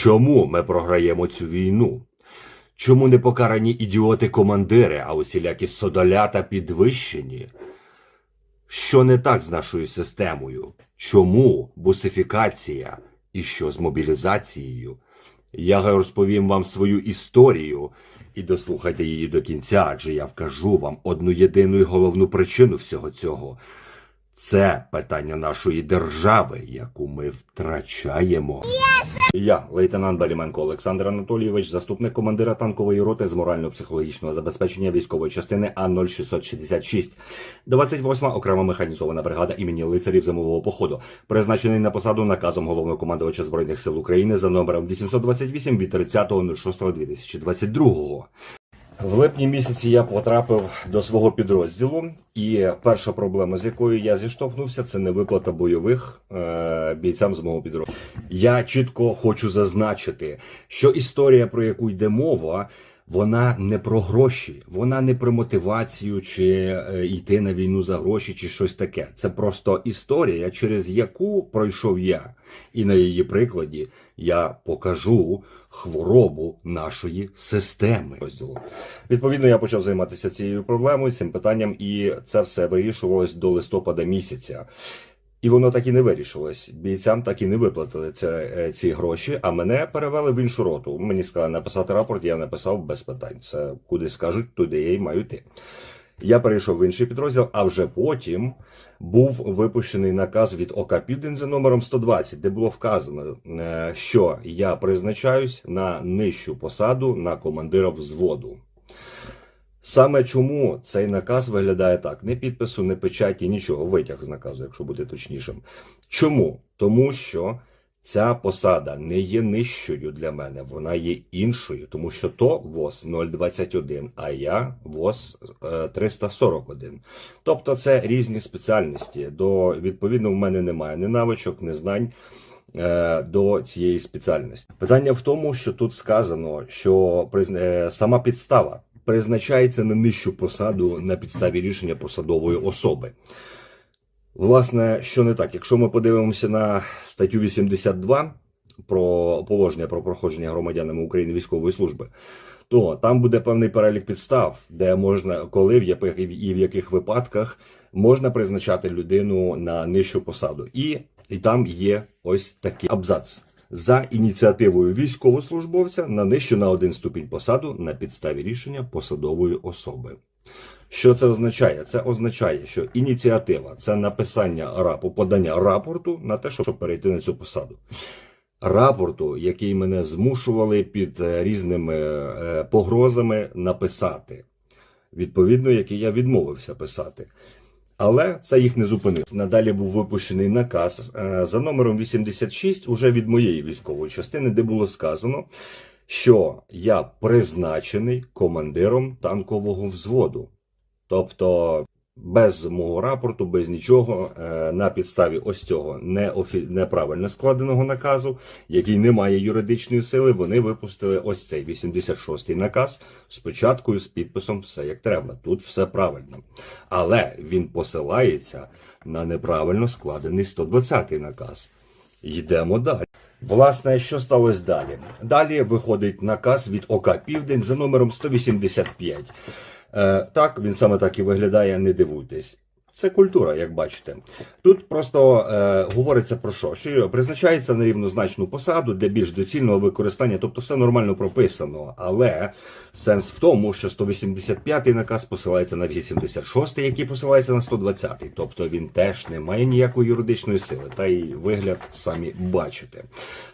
Чому ми програємо цю війну? Чому не покарані ідіоти-командири, а усілякі содолята підвищені? Що не так з нашою системою? Чому бусифікація і що з мобілізацією? Я розповім вам свою історію і дослухайте її до кінця, адже я вкажу вам одну єдину і головну причину всього цього. Це питання нашої держави, яку ми втрачаємо. Я, лейтенант Баліменко Олександр Анатолійович, заступник командира танкової роти з морально-психологічного забезпечення військової частини А-0666, 28 окрема механізована бригада імені лицарів зимового походу, призначений на посаду наказом головного командувача збройних сил України за номером 828 від 30.06.2022. В липні місяці я потрапив до свого підрозділу, і перша проблема, з якою я зіштовхнувся, це невиплата бойових е, бійцям з мого підрозділу. Я чітко хочу зазначити, що історія, про яку йде мова, вона не про гроші, вона не про мотивацію чи е, йти на війну за гроші, чи щось таке. Це просто історія, через яку пройшов я, і на її прикладі я покажу хворобу нашої системи. Відповідно, я почав займатися цією проблемою, цим питанням, і це все вирішувалось до листопада місяця. І воно так і не вирішилось. Бійцям так і не виплатили це, е, ці гроші, а мене перевели в іншу роту. Мені сказали написати рапорт, я написав без питань. Це куди скажуть, туди я й маю йти. Я перейшов в інший підрозділ, а вже потім був випущений наказ від ОК Південь за номером 120, де було вказано, е, що я призначаюсь на нижчу посаду на командира взводу. Саме чому цей наказ виглядає так: не підпису, не печаті, нічого, витяг з наказу, якщо бути точнішим. Чому? Тому що ця посада не є нижчою для мене, вона є іншою, тому що то ВОЗ 021, а я ВОЗ е, 341. Тобто це різні спеціальності. До відповідно, в мене немає ні навичок, ні знань. е, До цієї спеціальності питання в тому, що тут сказано, що е, сама підстава призначається на нижчу посаду на підставі рішення посадової особи. Власне, що не так, якщо ми подивимося на статтю 82 про положення про проходження громадянами України військової служби, то там буде певний перелік підстав, де можна, коли в яких і в яких випадках можна призначати людину на нижчу посаду. І, і там є ось такий абзац. За ініціативою військовослужбовця на нижчу на один ступінь посаду на підставі рішення посадової особи. Що це означає? Це означає, що ініціатива це написання рапу, подання рапорту на те, щоб перейти на цю посаду. Рапорту, який мене змушували під е, різними е, погрозами написати, відповідно, який я відмовився писати. Але це їх не зупинило. Надалі був випущений наказ е, за номером 86 уже від моєї військової частини, де було сказано, що я призначений командиром танкового взводу. Тобто без мого рапорту, без нічого, е, на підставі ось цього неправильно складеного наказу, який не має юридичної сили, вони випустили ось цей 86-й наказ з початкою, з підписом, все як треба. Тут все правильно. Але він посилається на неправильно складений 120-й наказ. Йдемо далі. Власне, що сталося далі? Далі виходить наказ від ОК Південь за номером 185. Е, так, він саме так і виглядає, не дивуйтесь. Це культура, як бачите. Тут просто е, говориться про що? Що призначається на рівнозначну посаду для більш доцільного використання, тобто все нормально прописано. Але сенс в тому, що 185-й наказ посилається на 86-й, який посилається на 120-й. Тобто він теж не має ніякої юридичної сили, та й вигляд самі бачите.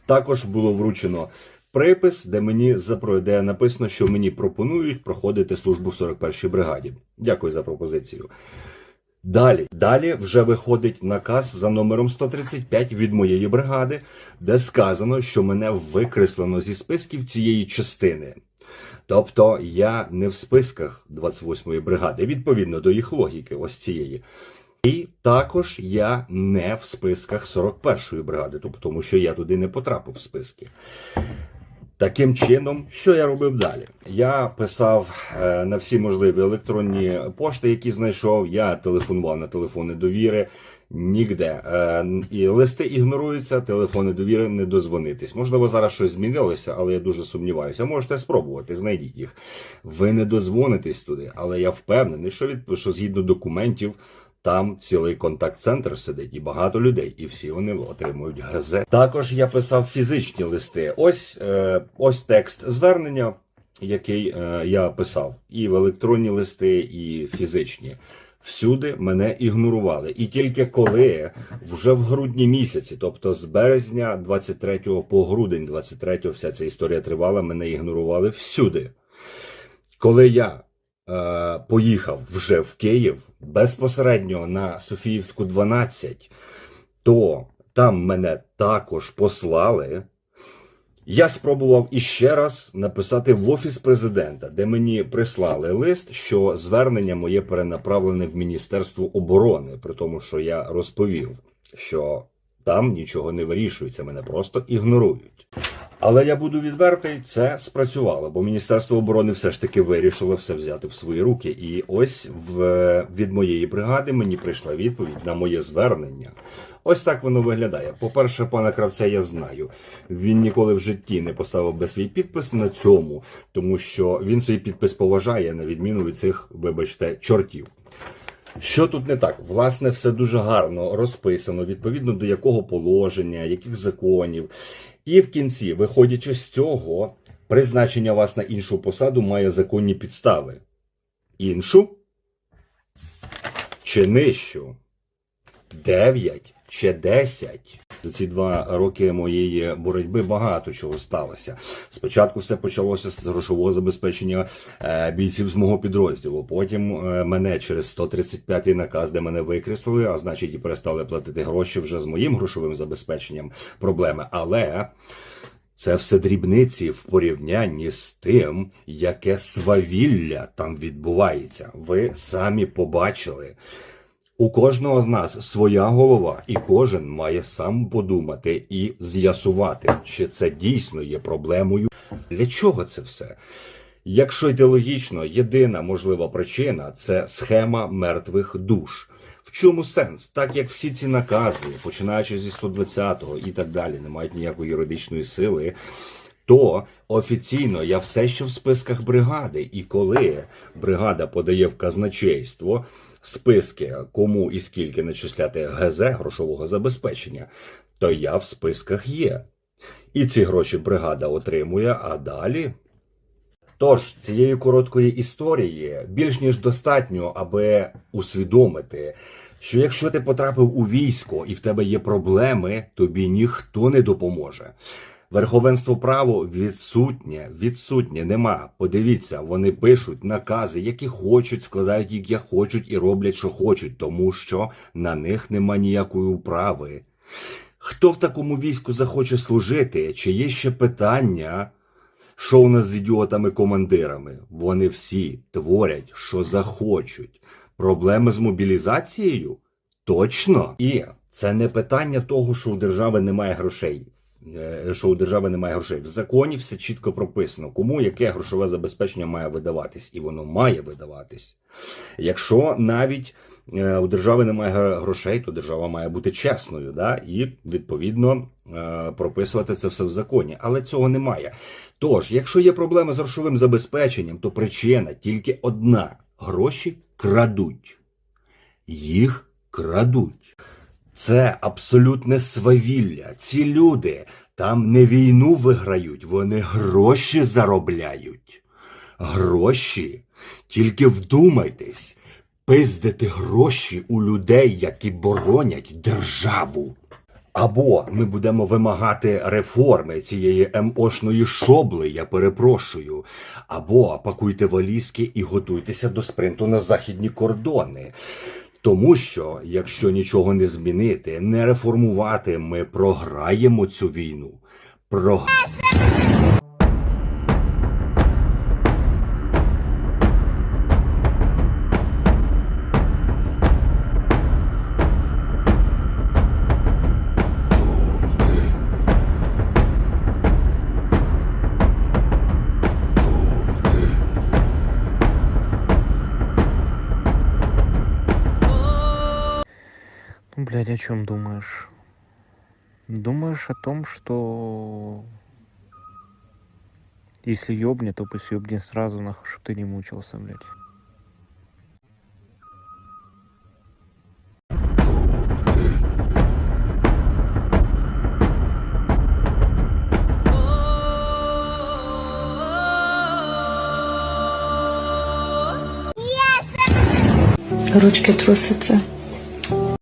Також було вручено. Припис, де мені де написано, що мені пропонують проходити службу в 41-й бригаді. Дякую за пропозицію. Далі, далі вже виходить наказ за номером 135 від моєї бригади, де сказано, що мене викреслено зі списків цієї частини. Тобто я не в списках 28-ї бригади, відповідно до їх логіки, ось цієї. І також я не в списках 41-ї бригади, тобто тому що я туди не потрапив в списки. Таким чином, що я робив далі? Я писав е, на всі можливі електронні пошти, які знайшов. Я телефонував на телефони довіри. Нігде. Е, і листи ігноруються, телефони довіри не дозвонитись. Можливо, зараз щось змінилося, але я дуже сумніваюся. Можете спробувати, знайдіть їх. Ви не дозвонитесь туди, але я впевнений, що від що згідно документів. Там цілий контакт-центр сидить і багато людей, і всі вони отримують газет. Також я писав фізичні листи. Ось е, ось текст звернення, який е, я писав, і в електронні листи, і фізичні. Всюди мене ігнорували. І тільки коли вже в грудні місяці, тобто з березня 23 по грудень 23 вся ця історія тривала, мене ігнорували всюди. Коли я поїхав вже в Київ безпосередньо на Софіївську 12, то там мене також послали. Я спробував іще раз написати в офіс президента, де мені прислали лист, що звернення моє перенаправлене в Міністерство оборони, при тому, що я розповів, що там нічого не вирішується, мене просто ігнорують. Але я буду відвертий, це спрацювало, бо Міністерство оборони все ж таки вирішило все взяти в свої руки. І ось в, від моєї бригади мені прийшла відповідь на моє звернення. Ось так воно виглядає. По-перше, пана кравця я знаю. Він ніколи в житті не поставив би свій підпис на цьому, тому що він свій підпис поважає на відміну від цих, вибачте, чортів. Що тут не так? Власне, все дуже гарно розписано, відповідно до якого положення, яких законів. І в кінці, виходячи з цього, призначення вас на іншу посаду має законні підстави. Іншу чи нижчу? Дев'ять чи десять? За ці два роки моєї боротьби багато чого сталося. Спочатку все почалося з грошового забезпечення е, бійців з мого підрозділу. Потім е, мене через 135-й наказ, де мене викреслили, а значить і перестали платити гроші вже з моїм грошовим забезпеченням проблеми. Але це все дрібниці в порівнянні з тим, яке свавілля там відбувається. Ви самі побачили. У кожного з нас своя голова, і кожен має сам подумати і з'ясувати, чи це дійсно є проблемою. Для чого це все? Якщо ідеологічно, єдина можлива причина це схема мертвих душ. В чому сенс? Так як всі ці накази, починаючи зі 120-го і так далі, не мають ніякої юридичної сили, то офіційно я все ще в списках бригади. І коли бригада подає в казначейство списки, кому і скільки начисляти ГЗ грошового забезпечення, то я в списках є. І ці гроші бригада отримує, а далі. Тож цієї короткої історії більш ніж достатньо, аби усвідомити, що якщо ти потрапив у військо і в тебе є проблеми, тобі ніхто не допоможе. Верховенство право відсутнє, відсутнє, нема. Подивіться, вони пишуть накази, які хочуть, складають їх як хочуть і роблять, що хочуть, тому що на них нема ніякої управи. Хто в такому війську захоче служити? Чи є ще питання? Що у нас з ідіотами-командирами? Вони всі творять, що захочуть. Проблеми з мобілізацією? Точно. І це не питання того, що у держави немає грошей. Е, Що у держави немає грошей. В законі все чітко прописано, кому яке грошове забезпечення має видаватись, і воно має видаватись. Якщо навіть е, у держави немає грошей, то держава має бути чесною, да? і відповідно е, прописувати це все в законі. Але цього немає. Тож, якщо є проблеми з грошовим забезпеченням, то причина тільки одна: гроші крадуть. Їх крадуть. Це абсолютне свавілля. Ці люди там не війну виграють, вони гроші заробляють. Гроші. Тільки вдумайтесь, пиздити гроші у людей, які боронять державу. Або ми будемо вимагати реформи цієї МОшної шобли, я перепрошую. Або пакуйте валізки і готуйтеся до спринту на західні кордони. Тому що, якщо нічого не змінити, не реформувати, ми програємо цю війну. Про... блядь, о чем думаешь? Думаешь о том, что если ёбнет, то пусть ёбнет сразу, нахуй, чтобы ты не мучился, блядь. Ручки трусяться.